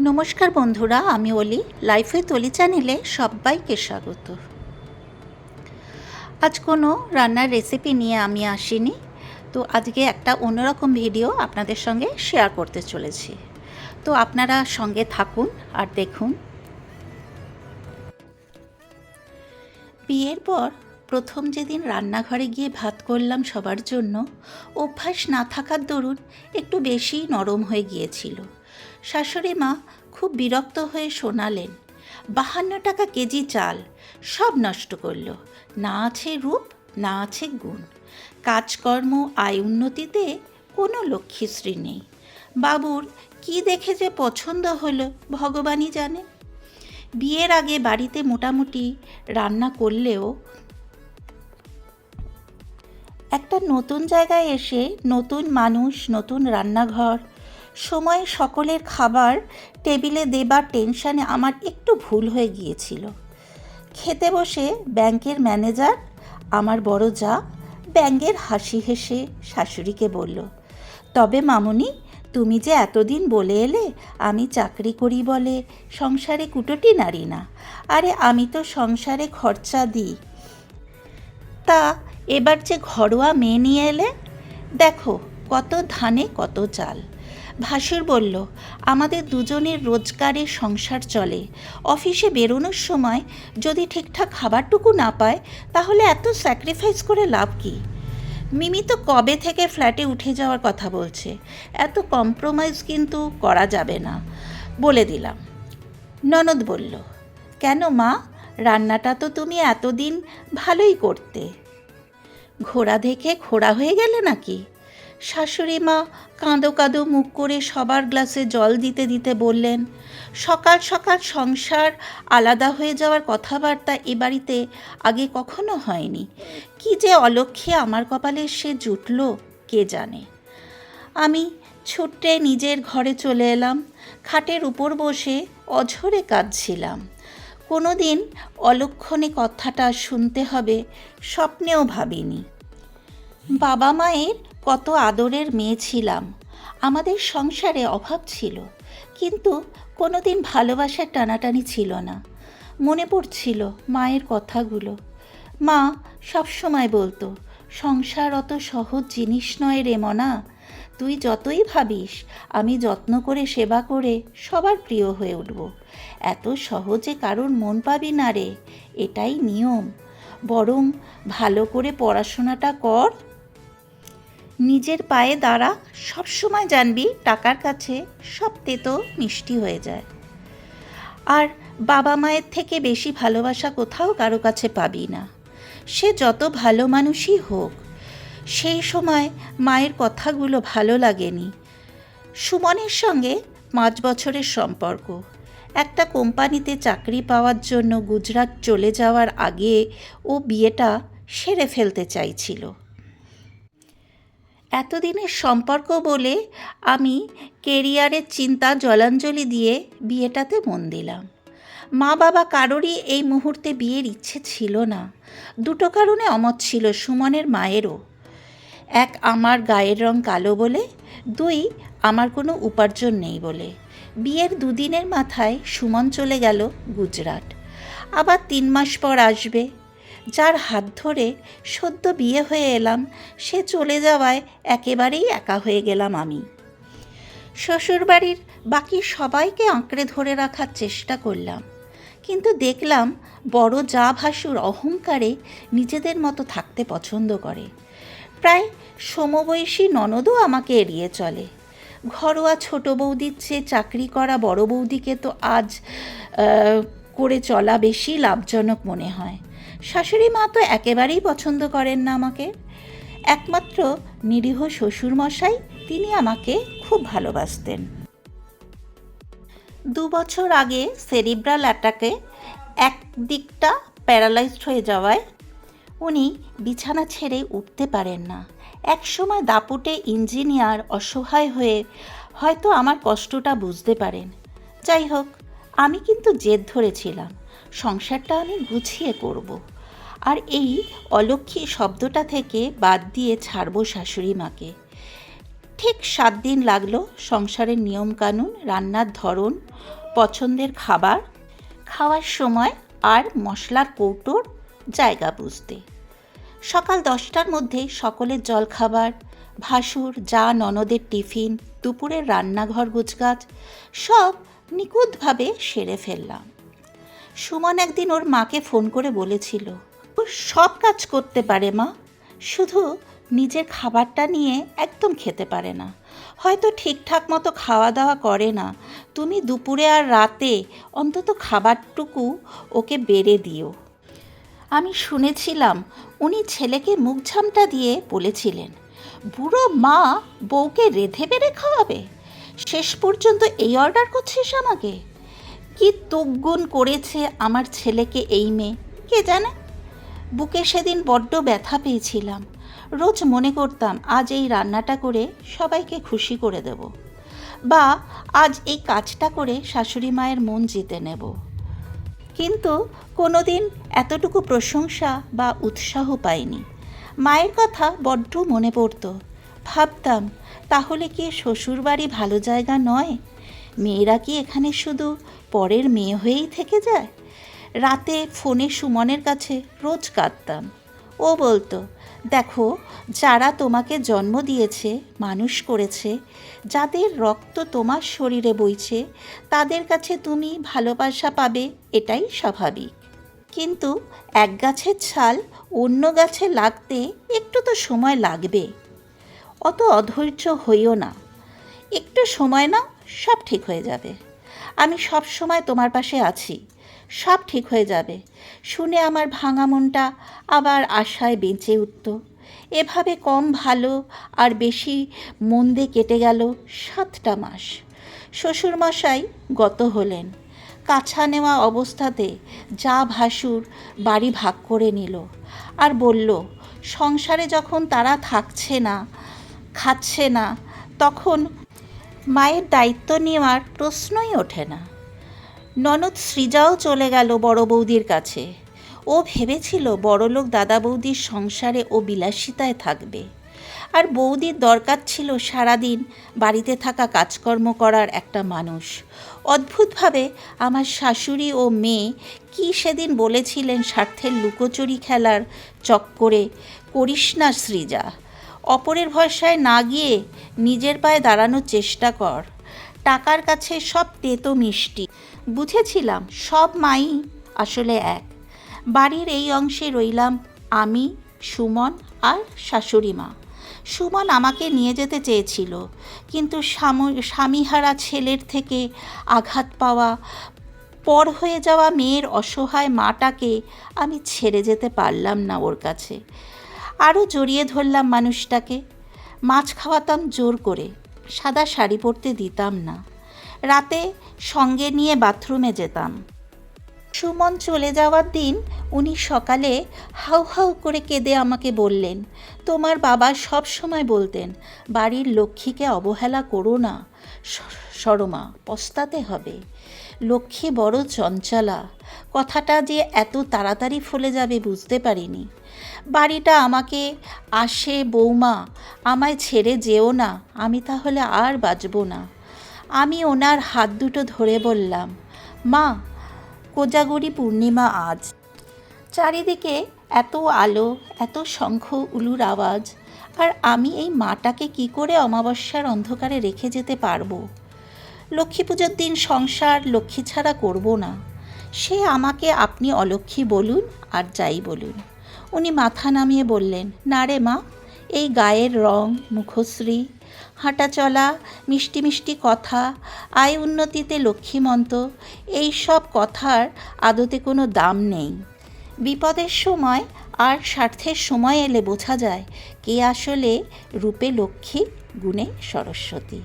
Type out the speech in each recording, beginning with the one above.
নমস্কার বন্ধুরা, আমি অলি, লাইফে তলি চ্যানেলে সবাইকে স্বাগত। আজ কোনো রান্নার রেসিপি নিয়ে আমি আসিনি, তো আজকে একটা অন্যরকম ভিডিও আপনাদের সঙ্গে শেয়ার করতে চলেছি। তো আপনারা সঙ্গে থাকুন আর দেখুন। বিয়ের পর প্রথম যেদিন রান্নাঘরে গিয়ে ভাত করলাম সবার জন্য, অভ্যাস না থাকার দরুন একটু বেশি নরম হয়ে গিয়েছিল। শাশুড়ি মা খুব বিরক্ত হয়ে শোনালেন, বাহান্ন টাকা কেজি চাল, সব নষ্ট করল, না আছে রূপ, না আছে গুণ, কাজকর্ম, আয় উন্নতিতে কোনো লক্ষ্মীশ্রী নেই। বাবুর কি দেখে যে পছন্দ হলো, ভগবানই জানে। বিয়ের আগে বাড়িতে মোটামুটি রান্না করলেও একটা নতুন জায়গায় এসে নতুন মানুষ, নতুন রান্নাঘর সময়ে সকলের খাবার টেবিলে দেবার টেনশানে আমার একটু ভুল হয়ে গিয়েছিল। খেতে বসে ব্যাংকের ম্যানেজার আমার বড় যা ব্যাঙ্গের হাসি হেসে শাশুড়িকে বলল, তবে মামুনি, তুমি যে এতদিন বলে এলে, আমি চাকরি করি বলে, সংসারে কুটোটি নারী না। আরে আমি তো সংসারে খরচা দিই। তা এবার যে ঘরোয়া মেয়ে নিয়ে এলে? দেখো, কত ধানে কত চাল। ভাসুর বলল, আমাদের দুজনের রোজগারের সংসার চলে। অফিসে বেরোনোর সময় যদি ঠিকঠাক খাবারটুকু না পায়, তাহলে এত স্যাক্রিফাইস করে লাভ কী? মিমি তো কবে থেকে ফ্ল্যাটে উঠে যাওয়ার কথা বলছে। এত কম্প্রোমাইজ কিন্তু করা যাবে না, বলে দিলাম। ননদ বলল, কেন মা? রান্নাটা তো তুমি এতদিন ভালোই করতে। ঘোড়া দেখে ঘোড়া হয়ে গেলে নাকি? শাশুড়ি মা কাঁদো কাঁদো মুখ করে সবার গ্লাসে জল দিতে দিতে বললেন, সকাল সকাল সংসার আলাদা হয়ে যাওয়ার কথাবার্তা এ বাড়িতে আগে কখনো হয়নি। কি যে অলক্ষ্যে আমার কপালে সে জুটল, কে জানে? আমি ছুটে নিজের ঘরে চলে এলাম। খাটের উপর বসে অঝরে কাঁদছিলাম। কোনো দিন অলক্ষণে কথাটা শুনতে হবে, স্বপ্নেও ভাবিনি। বাবা মায়ের কত আদরের মেয়ে ছিলাম। আমাদের সংসারে অভাব ছিল, কিন্তু কোনো দিন ভালোবাসার টানাটানি ছিল না। মনে পড়ছিল মায়ের কথাগুলো। মা সবসময় বলতো, সংসার অত সহজ জিনিস নয় রে মনা। তুই যতই ভাবিস, আমি যত্ন করে সেবা করে সবার প্রিয় হয়ে উঠব। এত সহজে কারোর মন পাবি না রে, এটাই নিয়ম। বরং ভালো করে পড়াশোনাটা কর নিজের পায়ে দাঁড়া, সবসময় জানবি টাকার কাছে সব তেতো মিষ্টি হয়ে যায়। আর বাবা মায়ের থেকে বেশি ভালোবাসা কোথাও কারও কাছে পাবি না। সে যত ভালো মানুষই হোক, সেই সময় মায়ের কথাগুলো ভালো লাগেনি। সুমনের সঙ্গে পাঁচ বছরের সম্পর্ক। একটা কোম্পানিতে চাকরি পাওয়ার জন্য গুজরাট চলে যাওয়ার আগে ও বিয়েটা সেরে ফেলতে চাইছিল। এতদিনের সম্পর্ক বলে আমি কেরিয়ারের চিন্তা জলাঞ্জলি দিয়ে বিয়েটাতে মন দিলাম। মা বাবা কারোরই এই মুহূর্তে বিয়ের ইচ্ছে ছিল না। দুটো কারণে অমত ছিল সুমনের মায়েরও। এক, আমার গায়ের রং কালো বলে। দুই, আমার কোনো উপার্জন নেই বলে। বিয়ের দুদিনের মাথায় সুমন চলে গেল গুজরাট। আবার তিন মাস পর আসবে। যার হাত ধরে সদ্য বিয়ে হয়ে এলাম, সে চলে যাওয়ায় একেবারেই একা হয়ে গেলাম আমি। শ্বশুরবাড়ির বাকি সবাইকে আঁকড়ে ধরে রাখার চেষ্টা করলাম, কিন্তু দেখলাম বড় যা ভাসুর অহংকারে নিজেদের মতো থাকতে পছন্দ করে। প্রায় সমবয়সী ননদও আমাকে এড়িয়ে চলে। ঘরোয়া ছোট বৌদির চেয়ে চাকরি করা বড় বৌদিকে তো আজ করে চলা বেশি লাভজনক মনে হয়। শাশুড়ি মা তো একেবারেই পছন্দ করেন না আমাকে। একমাত্র নিরীহ শ্বশুরমশাই, তিনি আমাকে খুব ভালোবাসতেন। দু বছর আগে সেরিব্রাল অ্যাটাকে এক দিকটা প্যারালাইজড হয়ে যাওয়ায় উনি বিছানা ছেড়ে উঠতে পারেন না। একসময় দাপুটে ইঞ্জিনিয়ার অসহায় হয়ে হয়তো আমার কষ্টটা বুঝতে পারেন। যাই হোক, আমি কিন্তু জেদ ধরেছিলাম, সংসারটা আমি গুছিয়ে করব। আর এই অলক্ষী শব্দটা থেকে বাদ দিয়ে ছাড়ব শাশুড়ি মাকে। ঠিক সাত দিন লাগল সংসারের নিয়মকানুন, রান্নার ধরন, পছন্দের খাবার, খাওয়ার সময় আর মশলার কৌটোর জায়গা বুঝতে। সকাল দশটার মধ্যে সকলের জলখাবার, ভাসুর, যা ননদের টিফিন, দুপুরের রান্নাঘর গোছগাছ, সব নিখুঁতভাবে সেরে ফেললাম। সুমন একদিন ওর মাকে ফোন করে বলেছিল ও সব কাজ করতে পারে মা। শুধু নিজের খাবারটা নিয়ে একদম খেতে পারে না। হয়তো ঠিকঠাক মতো খাওয়া দাওয়া করে না। তুমি দুপুরে আর রাতে অন্তত খাবারটুকু ওকে বেড়ে দিও। আমি শুনেছিলাম উনি ছেলেকে মুখঝামটা দিয়ে বলেছিলেন, বুড়ো মা বউকে রেধে বেড়ে খাওয়াবে? শেষ পর্যন্ত এই অর্ডার করছিস আমাকে? কি তুগুন করেছে আমার ছেলেকে এই মেয়ে, কে জানে? বুকে সেদিন বড্ড ব্যথা পেয়েছিলাম। রোজ মনে করতাম আজ এই রান্নাটা করে সবাইকে খুশি করে দেব। বা আজ এই কাজটা করে শাশুড়ি মায়ের মন জিতে নেব। কিন্তু কোনোদিন এতটুকু প্রশংসা বা উৎসাহ পাইনি। মায়ের কথা বড্ড মনে পড়তো। ভাবতাম, তাহলে কি শ্বশুরবাড়ি ভালো জায়গা নয়? মেয়েরা কি এখানে শুধু পরের মেয়ে হয়েই থেকে যায়? রাতে ফোনে সুমনের কাছে রোজ কাঁদতাম। ও বলতো, দেখো, যারা তোমাকে জন্ম দিয়েছে, মানুষ করেছে, যাদের রক্ত তোমার শরীরে বইছে, তাদের কাছে তুমি ভালোবাসা পাবে, এটাই স্বাভাবিক। কিন্তু এক গাছের ছাল অন্য গাছে লাগতে একটু তো সময় লাগবে। অত অধৈর্য হইও না। একটু সময় নাও, সব ঠিক হয়ে যাবে। আমি সব সময় তোমার পাশে আছি। সব ঠিক হয়ে যাবে। শুনে আমার ভাঙা মনটা আবার আশায় বেঁচে উঠত। এভাবে কম ভালো আর বেশি মন্দে কেটে গেল সাতটা মাস। শ্বশুরমশাই গত হলেন। কাছা নেওয়া অবস্থাতে যা ভাসুর বাড়ি ভাগ করে নিল আর বলল, সংসারে যখন তারা থাকছে না, খাচ্ছে না, তখন মায়ের দায়িত্ব নেওয়ার প্রশ্নই ওঠে না। ননদ সৃজাও চলে গেল বড় বৌদির কাছে। ও ভেবেছিল বড়লোক দাদা বৌদির সংসারে ও বিলাসিতায় থাকবে। আর বৌদির দরকার ছিল সারাদিন বাড়িতে থাকা কাজকর্ম করার একটা মানুষ। অদ্ভুতভাবে আমার শাশুড়ি ও মেয়ে কি সেদিন বলেছিলেন স্বার্থের লুকোচুরি খেলার চক্করে করিস না সৃজা, অপরের ভরসায় না গিয়ে নিজের পায়ে দাঁড়ানোর চেষ্টা কর। টাকার কাছে সব তেতো মিষ্টি। বুঝেছিলাম সব মাই আসলে এক। বাড়ির এই অংশে রইলাম আমি, সুমন আর শাশুড়ি মা সুমন আমাকে নিয়ে যেতে চেয়েছিল, কিন্তু স্বামীহারা ছেলের থেকে আঘাত পাওয়া, পর হয়ে যাওয়া মেয়ের অসহায় মাটাকে আমি ছেড়ে যেতে পারলাম না ওর কাছে। আরও জড়িয়ে ধরলাম মানুষটাকে। মাছ খাওয়াতাম জোর করে, সাদা শাড়ি পরতে দিতাম না। রাতে সঙ্গে নিয়ে বাথরুমে যেতাম। সুমন চলে যাওয়ার দিন উনি সকালে হাউ হাউ করে কেঁদে আমাকে বললেন, তোমার বাবা সব সময় বলতেন, বাড়ির লক্ষ্মীকে অবহেলা করো না সরমা, পস্তাতে হবে। লক্ষ্মী বড় চঞ্চলা, কথাটা যে এত তাড়াতাড়ি ফলে যাবে বুঝতে পারিনি। বাড়িটা আমাকে আসে বৌমা, আমায় ছেড়ে যেও না, আমি তাহলে আর বাঁচব না। আমি ওনার হাত দুটো ধরে বললাম, মা, কোজাগরি পূর্ণিমা আজ। চারিদিকে এত আলো, এত শঙ্খ উলুর আওয়াজ, আর আমি এই মাটাকে কি করে অমাবস্যার অন্ধকারে রেখে যেতে পারব? লক্ষ্মী পুজোর দিন সংসার লক্ষ্মী ছাড়া করব না। সে আমাকে আপনি অলক্ষ্মী বলুন আর যাই বলুন। উনি মাথা নামিয়ে বললেন, না রে মা, এই গায়ের রং, মুখশ্রী হাঁটা চলা, মিষ্টি মিষ্টি কথা, আয় উন্নতিতে লক্ষ্মীমন্ত, এই সব কথার আদতে কোনো দাম নেই। বিপদের সময় আর স্বার্থের সময় এলে বোঝা যায় কে আসলে রূপে লক্ষ্মী, গুণে সরস্বতী।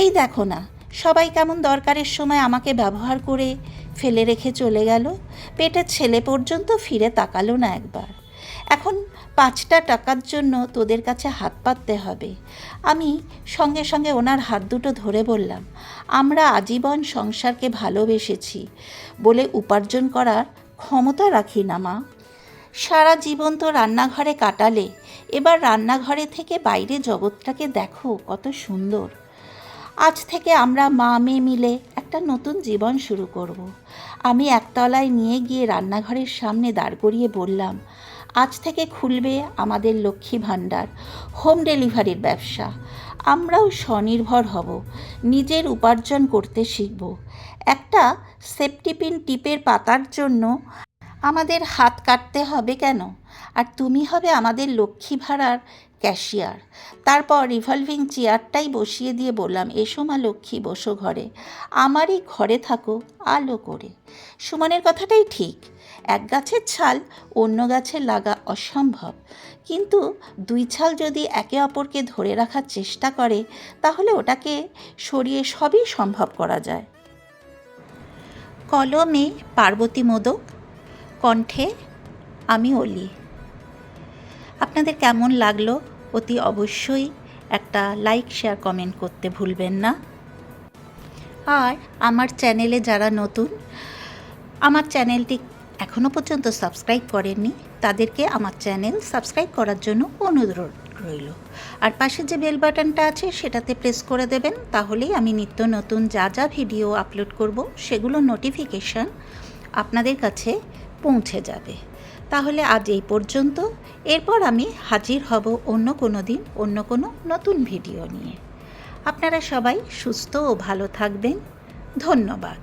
এই দেখো না, সবাই কেমন দরকারের সময় আমাকে ব্যবহার করে ফেলে রেখে চলে গেল, পেটের ছেলে পর্যন্ত ফিরে তাকালো না একবার। এখন পাঁচটা টাকার জন্য তোদের কাছে হাত পাততে হবে। আমি সঙ্গে সঙ্গে ওনার হাত দুটো ধরে বললাম, আমরা আজীবন সংসারকে ভালোবেসেছি বলে উপার্জন করার ক্ষমতা রাখি না, মা। সারা জীবন তো রান্নাঘরে কাটালে, এবার রান্নাঘরে থেকে বাইরে জগৎটাকে দেখো কত সুন্দর। আজ থেকে আমরা মা মেয়ে মিলে একটা নতুন জীবন শুরু করব। আমি একতলায় নিয়ে গিয়ে রান্নাঘরের সামনে দাঁড় করিয়ে বললাম আজ থেকে খুলবে আমাদের লক্ষ্মী ভাণ্ডার হোম ডেলিভারির ব্যবসা। আমরাও স্বনির্ভর হব, নিজের উপার্জন করতে শিখব। একটা সেফটিপিন টিপের পাতার জন্য আমাদের হাত কাটতে হবে কেন? আর তুমি হবে আমাদের লক্ষ্মী ভাড়ার ক্যাশিয়ার তারপর রিভলভিং চেয়ারটাই বসিয়ে দিয়ে বললাম, এসো মা লক্ষ্মী, বসো ঘরে। আমারই ঘরে থাকো, আলো করে। সুমনের কথাটাই ঠিক। এক গাছের ছাল অন্য গাছে লাগা অসম্ভব। কিন্তু দুই ছাল যদি একে অপরকে ধরে রাখার চেষ্টা করে, তাহলে ওটাকে সরিয়ে সবই সম্ভব করা যায়। কলমে পার্বতী মোদক, কণ্ঠে আমি অলি। আপনাদের কেমন লাগল অতি অবশ্যই একটা লাইক, শেয়ার, কমেন্ট করতে ভুলবেন না। আর আমার চ্যানেলে যারা নতুন, আমার চ্যানেলটি এখনও পর্যন্ত সাবস্ক্রাইব করেননি, তাদেরকে আমার চ্যানেল সাবস্ক্রাইব করার জন্য অনুরোধ রইল। আর পাশে যে বেল বাটনটা আছে, সেটাতে প্রেস করে দেবেন, তাহলেই আমি নিত্য নতুন যা যা ভিডিও আপলোড করব, সেগুলো নোটিফিকেশান আপনাদের কাছে পৌঁছে যাবে। তাহলে আজ এই পর্যন্ত। এরপর আমি হাজির হব অন্য কোনো দিন, অন্য কোনো নতুন ভিডিও নিয়ে। আপনারা সবাই সুস্থ ও ভালো থাকবেন। ধন্যবাদ।